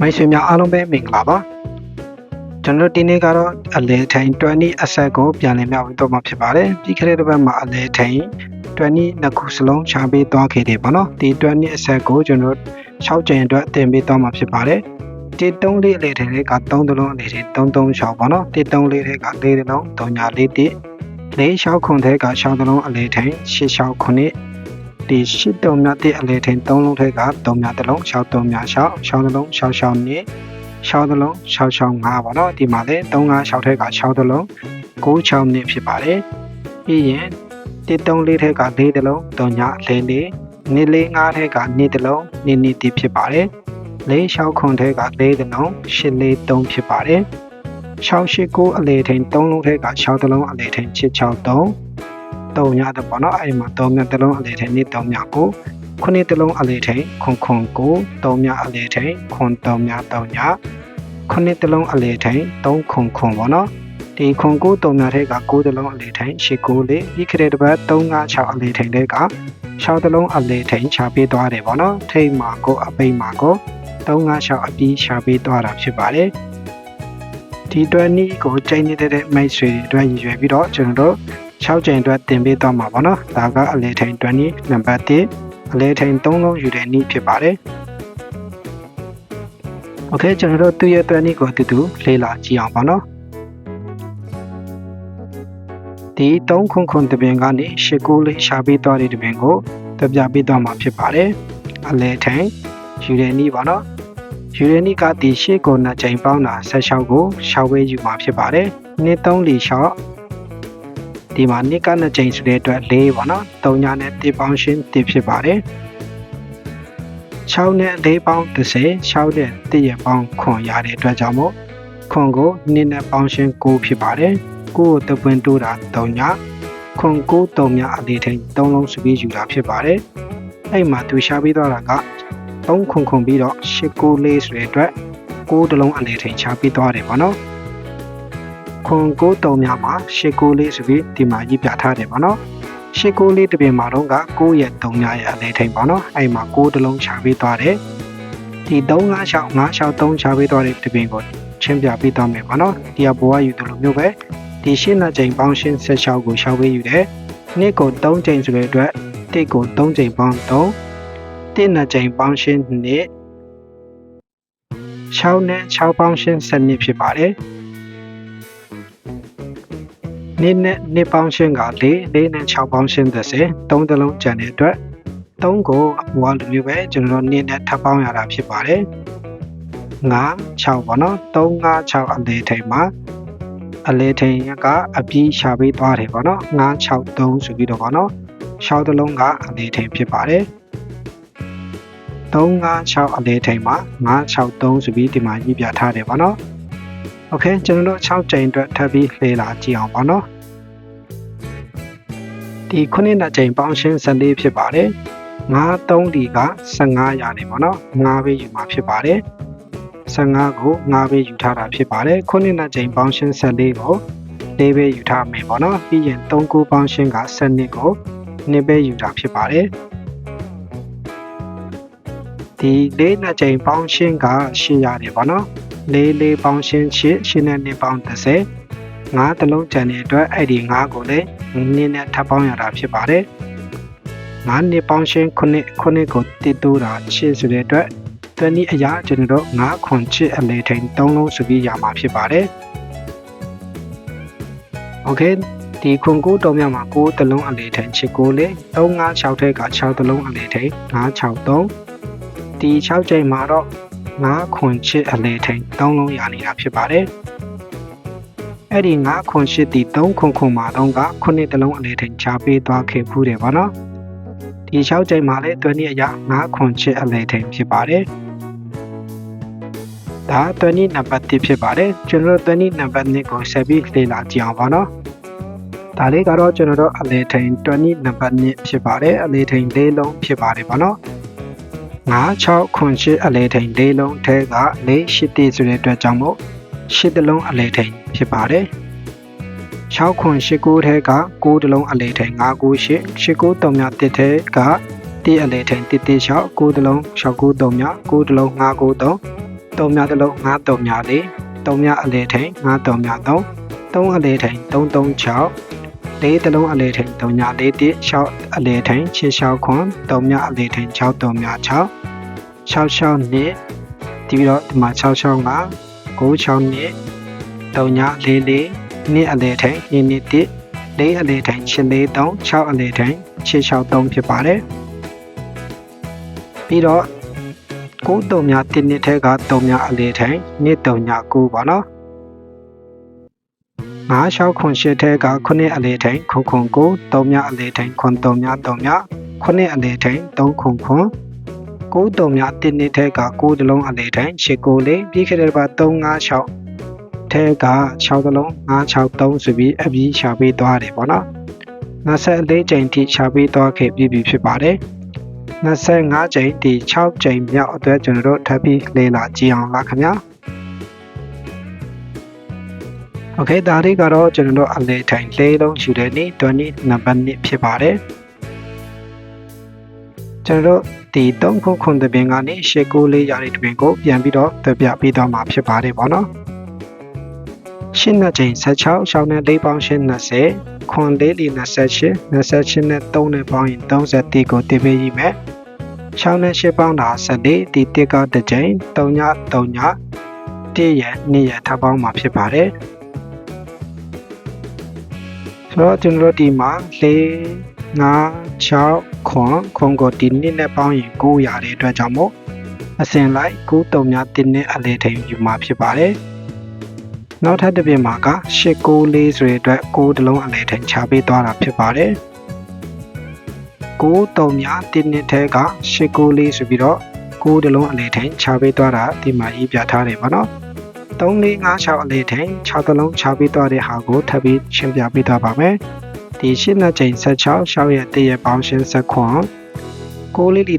မိတ်ဆွေများအားလုံးပဲမင်္ဂလာပါကျွန်တော်ဒီနေ့ကတော့အလဲထိုင်20အဆက်ကိုပြန်လည်မျှဝေတော့မှာဖြစ်ပါတယ်ပြီးခဲ့တဲ့တစ်ပတ်မှာအလဲထိုင်20နှစ်ခုစလုံးချပေးသွားခဲ့တယ်ပေါ့နော်ဒီ20အဆက်ကိုကျွန်တော်6ကြိမ်အတွက်တင်ပေးသွားမှာဖြစ်ပါတယ်တိတုံးလေးအလဲထိုင်လေးက3တလုံးအလဲထိုင်336ပေါ့နော်တိတုံးလေးတွေက4တလုံး341တိလေး6ခွန်တဲ့က6တလုံးအလဲထိုင်6 6ခုနှစ် ဒီရှစ်တုံမြတ်တဲ့အလဲထိန်3လုံးထဲက3မြတ်တစ်လုံး6တုံမြတ်6 6တစ်လုံး6 6နှစ်6တစ်လုံး6 6 5ပေါ့နော်ဒီမှာလဲ3 5 6ထဲက6တစ်လုံး9 6နှစ်ဖြစ်ပါတယ်ပြီးရင်တစ်တုံလေးထဲက4တစ်လုံး3ည၄လေးနှစ်လေး5ထဲကနှစ်တစ်လုံးနှစ်နှစ်တိဖြစ်ပါတယ်လေး6ခွန်ထဲက4တစ်လုံး8လေး3ဖြစ်ပါတယ်6 8 9အလဲထိန်3လုံးထဲက6တစ်လုံးအလဲထိန်6 6 3 3ညတဲ့ပေါ့နော်အဲ့ဒီမှာ3ညတစ်လုံးအလေထိန်နေ့3ညကိုခုနှစ်တစ်လုံးအလေထိန်ခွန်ခွန်ကို3ညအလေထိန်ခွန်3ည3ညခုနှစ်တစ်လုံးအလေထိန်3ခွန်ခွန်ပေါ့နော်ဒီခွန်ကို3ညထဲက9တစ်လုံးအလေထိန်8 9လေးဒီခရက်တစ်ပတ်3 5 6အလေထိန်တွေက6တစ်လုံးအလေထိန်ချပေးသွားတယ်ပေါ့နော်ထိန်မှာကိုအပိန်မှာကို3 5 6အပြီးချပေးသွားတာဖြစ်ပါတယ်ဒီအတွက်နီးကိုချိန်နေတဲ့မိတ်ဆွေတွေအတွက်ရည်ရွယ်ပြီးတော့ကျွန်တော်တို့ 6ကြိမ်အတွက်တင်ပေးသွားမှာပေါ့နော်ဒါကအလဲထိန်20နံပါတ်1အလဲထိန်3လုံးယူတဲ့နည်းဖြစ်ပါတယ်โอเคကျွန်တော်တို့သူ့ရဲ့အတွက်နည်းကိုတူတူလေ့လာကြည့်အောင်ပါနော်ဒီ3ခွန်ခွန်တပင်ကနေရှစ်ကိုလေးရှာပေးသွားတဲ့တပင်ကိုတပြပေးသွားမှာဖြစ်ပါတယ်အလဲထိန်ယူတဲ့နည်းပါနော်ယူတဲ့နည်းကဒီရှစ်ကိုနှစ်ကြိမ်ပေါင်းတာ16ကိုရှောက်ဝဲယူမှာဖြစ်ပါတယ်နှစ်3လီရှောက် ဒီမှာနှစ်ကနှစ်ချိန်ဆိုတဲ့အတွက်၄ပေါ့နော်၃ညနဲ့1ပေါင်းရှင်း1ဖြစ်ပါတယ်6နဲ့4ပေါင်း30 6နဲ့1ရပေါင်းခွန်ရတဲ့အတွက်ကြောင့်မို့ခွန်ကို2နဲ့ပေါင်းရှင်း9ဖြစ်ပါတယ်9ကိုတပွင့်တိုးတာ3ညခွန်9 3ညအလေးထိန်3လုံးစပြီးယူတာဖြစ်ပါတယ်အဲ့မှာသူရှာပေးသွားတာက3ခွန်ခွန်ပြီးတော့8 9လေးဆိုတဲ့အတွက်9တလုံးအလေးထိန်ချပေးသွားတယ်ပေါ့နော် ခွန်ကိုတုံများမှာရှစ်ကိုလေးဆိုပြီးဒီမှာကြီးပြထားတယ်ပေါ့နော်ရှစ်ကိုလေးတစ်ပြင်မှာတော့က9ရက်3ညရဲ့အလဲထိန်ပေါ့နော်အဲ့မှာ9တလုံးချပေးသွားတယ်ဒီ3 5 6 5 6 3ချပေးသွားတဲ့တစ်ပြင်ကိုချင်းပြပေးသွားမယ်ပေါ့နော်ဒီကဘောကယူတယ်လို့မျိုးပဲဒီရှင်းနှစ်ချိန်ပေါင်းရှင်း16ကိုရှောက်ပေးယူတယ်နှစ်ကို3ချိန်ဆိုတဲ့အတွက်တစ်ကို3ချိန်ပေါင်း3တစ်နှစ်ချိန်ပေါင်းရှင်းနှစ်6နဲ့6ပေါင်းရှင်း7နှစ်ဖြစ်ပါတယ် နေ့နဲ့နေ့ပေါင်းရှင်းက၄၄နဲ့6ပေါင်းရှင်းသက်စေ၃တလုံးကျန်တဲ့အတွက်၃ကိုအပူအလိုမျိုးပဲကျွန်တော်နေ့နဲ့ထပ်ပေါင်းရတာဖြစ်ပါတယ်။၅6ပေါ့နော်၃၅6အလေထိန်မှာအလေထိန်ကအပြည့်ရှာပေးသွားတယ်ပေါ့နော်၅6 3ဆိုပြီးတော့ပေါ့နော်6တလုံးကအလေထိန်ဖြစ်ပါတယ်။356အလဲထိုင်မှာ963ဆိုပြီးဒီမှာညပြထားတယ်ပေါ့နော်။ Okay ကျွန်တော်တို့6ကြိမ်အတွက်ထပ်ပြီးလှည့်လာကြည့်အောင်ပေါ့နော်။ ဒီခုနှစ်နှစ်ကြိမ်ပေါင်းရှင်း14ဖြစ်ပါတယ်9 3ဒီက15ရာနေပါနော်9ပဲယူမှာဖြစ်ပါတယ်15ကို9ပဲယူထားတာဖြစ်ပါတယ်ခုနှစ်နှစ်ကြိမ်ပေါင်းရှင်း14ကို၄ပဲယူထားမယ်ပေါ့နော်ပြီးရင်3ကိုပေါင်းရှင်းက12ကို2ပဲယူတာဖြစ်ပါတယ်ဒီ၄နှစ်ကြိမ်ပေါင်းရှင်းက8ရာနေပါနော်လေးလေးပေါင်းရှင်းရှစ်ရှင်းနဲ့နှစ်ပေါင်း30 ငါးတစ်လုံးကျန်တဲ့အတွက်အဲ့ဒီငါးကိုလည်းနင်းနဲ့ထပ်ပေါင်းရတာဖြစ်ပါတယ်။ငါးနှစ်ပေါင်းရှင်းခုနှစ်ခုနှစ်ကိုတည်တိုးတာရှင်းဆိုတဲ့အတွက်သွန်ဒီအရာကျွန်တော်ငါးခွန်ချစ်အလေထိန်သုံးလုံးစုပြီးရမှာဖြစ်ပါတယ်။ Okay ဒီခွန်ကိုတုံးမြမှာကိုတလုံးအလေထိန်ချစ်ကိုလေ356ထဲက6တလုံးအလေထိန်963ဒီ6ချိန်မှာတော့ငါးခွန်ချစ်အလေထိန်သုံးလုံးရနေတာဖြစ်ပါတယ်။ အဲ့ဒီငါးခွန်ချစ်ဒီ၃ခွန်ခွန်မှာတော့ကခုနှစ်တလုံးအလဲထိန်ချပေးသွားခဲ့ဖူးတယ်ဗောနော်ဒီ၆ချိန်မှာလည်းတွန်းနည်းအရာငါးခွန်ချစ်အလဲထိန်ဖြစ်ပါတယ်ဒါတွန်းနည်းနံပါတ်1ဖြစ်ပါတယ်ကျွန်တော်တို့တွန်းနည်းနံပါတ်2ကိုဆက်ပြီးလေ့လာကြည့်အောင်ဗောနော်ဒါလေးကတော့ကျွန်တော်တို့အလဲထိန်တွန်းနည်းနံပါတ်2ဖြစ်ပါတယ်အလဲထိန်၄လုံးဖြစ်ပါတယ်ဗောနော်9 6ခွန်8အလဲထိန်၄လုံးထဲက၄၈တိဆိုတဲ့အတွက်ကြောင့်မို့ ၈တလုံးအလဲထိန်ဖြစ်ပါတယ်6ခွန်8 9ထဲက9တလုံးအလဲထိန်9 9 8 8 9 3မြတစ်ထဲကတိအလဲထိန်တစ်တစ်6 9တလုံး6 9 3မြ9တလုံး5 9 3 3မြတစ်လုံး9 3မြ4 3မြအလေထိန်9 3မြ3 3အလေထိန်336 4တစ်လုံးအလေထိန်3မြ4 1 6အလေထိန်6 6ခွန်3မြအလေထိန်6 3မြ6 6 6နှစ်ဒီပြီးတော့ဒီမှာ6 6 5 9 6နှစ်3ည4 4နှစ်အလေထိန်2နှစ်1 4အလေထိန်8 4 3 6အလေထိန်6 6 3ဖြစ်ပါတယ်ပြီးတော့9တုံများ1နှစ်ထဲက3များအလေထိန်နှစ်3ည9ပါနော်ငါး6ခွန်8ထဲက9အလေထိန်ခွန်ခွန်9 3မြအလေထိန်ခွန်3မြ3မြ9အလေထိန်3ခွန်ခွန် 9တုံမြ1နှစ်ထဲက9တလုံးအလေထိန်8ကိုလေးပြီးခဲ့တဲ့ဘာ3 5 6ထဲက6တလုံး5 6 3ဆိုပြီးအပြီးရှာပေးသွားတယ်ပေါ့နော်24ကြိမ်ထိရှာပေးသွားခဲ့ပြီးပြီဖြစ်ပါတယ်25ကြိမ်ဒီ6ကြိမ်မြောက်အတွက်ကျွန်တော်တို့ထပ်ပြီးလေ့လာကြည့်အောင်လားခင်ဗျာโอเคဒါလေးကတော့ကျွန်တော်တို့အလေထိုင်လေးလုံးယူတဲ့နေ့20နံပါတ်1ဖြစ်ပါတယ် ကျွန်တော်တို့ဒီ3ခုခွန်တပင်ကနေရှစ်ကိုလေးရတဲ့တပင်ကိုပြန်ပြီးတော့တပြပေးသွားမှာဖြစ်ပါတယ်ပေါ့နော်ရှင်းနှစ်ချိန်16ရှောင်းနဲ့၄ပေါင်းရှင်း20ခွန်လေးလီ28 28နဲ့3နဲ့ပေါင်းရင်30ကိုတင်ပေးရမယ်ရှောင်းနဲ့8ပေါင်းတာ14ဒီတစ်ကတစ်ချိန်3ည3ည1ရက်2ရက်ထပ်ပေါင်းမှာဖြစ်ပါတယ်ဆိုတော့ကျွန်တော်တို့ဒီမှာ၄ 5 6ခွန်ခွန်ကိုဒီနှစ်နဲ့ပေါင်းရင်9ရတဲ့အတွက်ကြောင့်မို့အစဉ်လိုက်9 3ည1နဲ့အလေထိန်ယူမှာဖြစ်ပါတယ်နောက်ထပ်တစ်ပြင်မှာက8 9 4ဆိုတဲ့အတွက်9တလုံးအလေထိန်ချပေးသွားတာဖြစ်ပါတယ်9 3ည1နှစ်ထဲက8 9 4ဆိုပြီးတော့9တလုံးအလေထိန်ချပေးသွားတာဒီမှာရေးပြထားတယ်ပေါ့နော်3 4 5 6အလေထိန်6တလုံးချပေးသွားတဲ့ဟာကိုထပ်ပြီးရှင်းပြပေးသွားပါမယ် ဒီရှင်းနှစ်ချိန်16ရှောက်ရဲ့တရက်ပေါင်းရှင်းဆက်ခွန်6လေးဒီ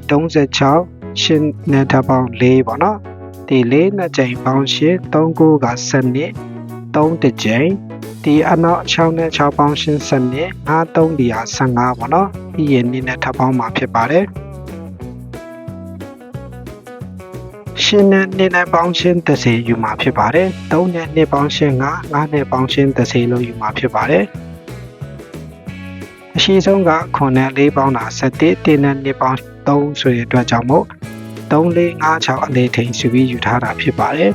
36ရှင်းနဲ့ထပ်ပေါင်း4ပေါ့နော်ဒီ4နှစ်ချိန်ပေါင်းရှင်း3ကိုက7နှစ်3တစ်ချိန်ဒီအနောက်6နဲ့6ပေါင်းရှင်း7နှစ်5 3ဒီဟာ15ပေါ့နော်ပြီးရင်နေ့နဲ့ထပ်ပေါင်းမှာဖြစ်ပါတယ်ရှင်းနဲ့နှစ်နဲ့ပေါင်းရှင်း30ယူမှာဖြစ်ပါတယ်3နဲ့နှစ်ပေါင်းရှင်း9 9နဲ့ပေါင်းရှင်း30လို့ယူမှာဖြစ်ပါတယ် အရှိဆုံးက9နဲ့4ပေါင်းတာ7တင်းနဲ့2ပေါင်း3ဆိုတဲ့အတွက်ကြောင့်မို့3 4 5 6အလေးထိန်စုပြီးယူထားတာဖြစ်ပါတယ်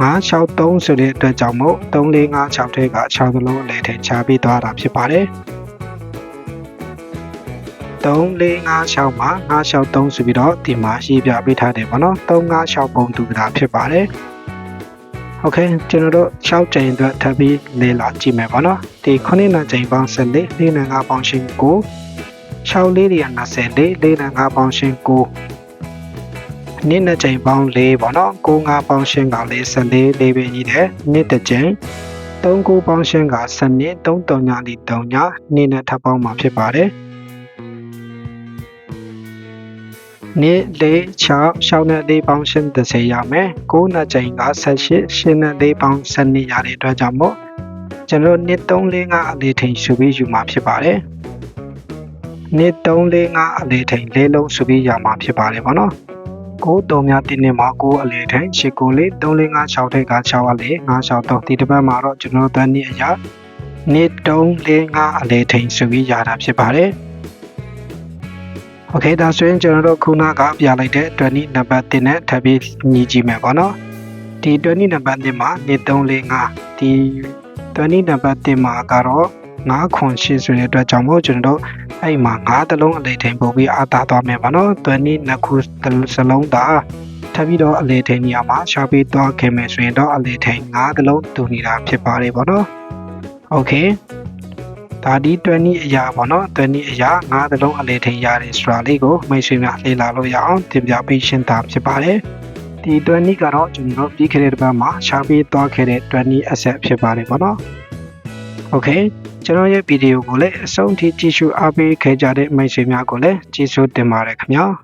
9 6 3ဆိုတဲ့အတွက်ကြောင့်မို့3 4 5 6ထဲက6ကလုံးအလေးထိန်ချပြီးသွားတာဖြစ်ပါတယ်3 4 5 6မှာ5 6 3ဆိုပြီးတော့ဒီမှာရေးပြပေးထားတယ်ပေါ့နော်3 5 6ပုံတူတာဖြစ်ပါတယ် โอเคကျွန်တော်တို့6ချိန်အတွက်ထပ်ပြီးလေ့လာကြည့်မယ်ပေါ့နော်ဒီ9နှစ်ချိန်ပေါင်း14 4နဲ့5ပေါင်းရှင်း9 6လေးတွေက24 4နဲ့5ပေါင်းရှင်း9နှစ်နှစ်ချိန်ပေါင်း4ပေါ့နော်9 5ပေါင်းရှင်းကလေး14လေးပဲကြီးတယ်နှစ်တစ်ချိန်3 9ပေါင်းရှင်းက7နှစ်3 3ညလီ3ညနှစ်နဲ့ထပ်ပေါင်းမှာဖြစ်ပါတယ် နေ့လေး6 6နဲ့4ပေါင်းရှင်း30ရမယ်9နှစ်ချိန်က18 8နဲ့4ပေါင်း12ရတဲ့အတွက်ကြောင့်မို့ကျွန်တော်နှစ်3 4 5အလေးထိန်စုပြီးယူမှာဖြစ်ပါတယ်နှစ်3 4 5အလေးထိန်လေးလုံးစုပြီးရမှာဖြစ်ပါတယ်ဗောနော်9 3များတင်းနေမှာ9အလေးထိန်8 9လေး3 4 5 6ထိတ်က6အလေး5 6 3ဒီတစ်ပတ်မှာတော့ကျွန်တော်တို့နှစ်အရာနှစ်3 4 5အလေးထိန်စုပြီးရတာဖြစ်ပါတယ် โอเคဒါဆိုရင်ကျွန်တော်တို့ခုနကပြလိုက်တဲ့20နံပါတ်1နဲ့ထပ်ပြီးညီကြည့်မယ်ပေါ့နော်ဒီ20နံပါတ်1မှာနေ345ဒီ20နံပါတ်1မှာကတော့9ခွန်8ဆိုတဲ့အတွက်ကြောင့်မို့ကျွန်တော်တို့အဲ့မှာ9တလုံးအလေထိန်ပို့ပြီးအာသာသွားမယ်ပေါ့နော်20နှစ်ခုစလုံးသာထပ်ပြီးတော့အလေထိန်နေရာမှာရှာပေးသွားခဲ့မယ်ဆိုရင်တော့အလေထိန်9တလုံးတူနေတာဖြစ်ပါတယ်ပေါ့နော်โอเค ဒါဒီ20အရာပေါ့နော်20အရာငါးသလုံးအလေထိန်ရတယ်ဆိုတာလေးကိုမိတ်ဆွေများလေ့လာလို့ရအောင်သင်ပြပေးရှင်းတာဖြစ်ပါတယ်ဒီ20ကတော့ကျွန်တော်ပြီးခဲ့တဲ့တစ်ပတ်မှာရှားပေးသွားခဲ့တဲ့20အဆက်ဖြစ်ပါတယ်ပေါ့နော် Okay ကျွန်တော်ရဲ့ဗီဒီယိုကိုလည်းအဆုံးထိကြည့်ရှုအားပေးခဲ့ကြတဲ့မိတ်ဆွေများကိုလည်းကျေးဇူးတင်ပါတယ်ခင်ဗျာ။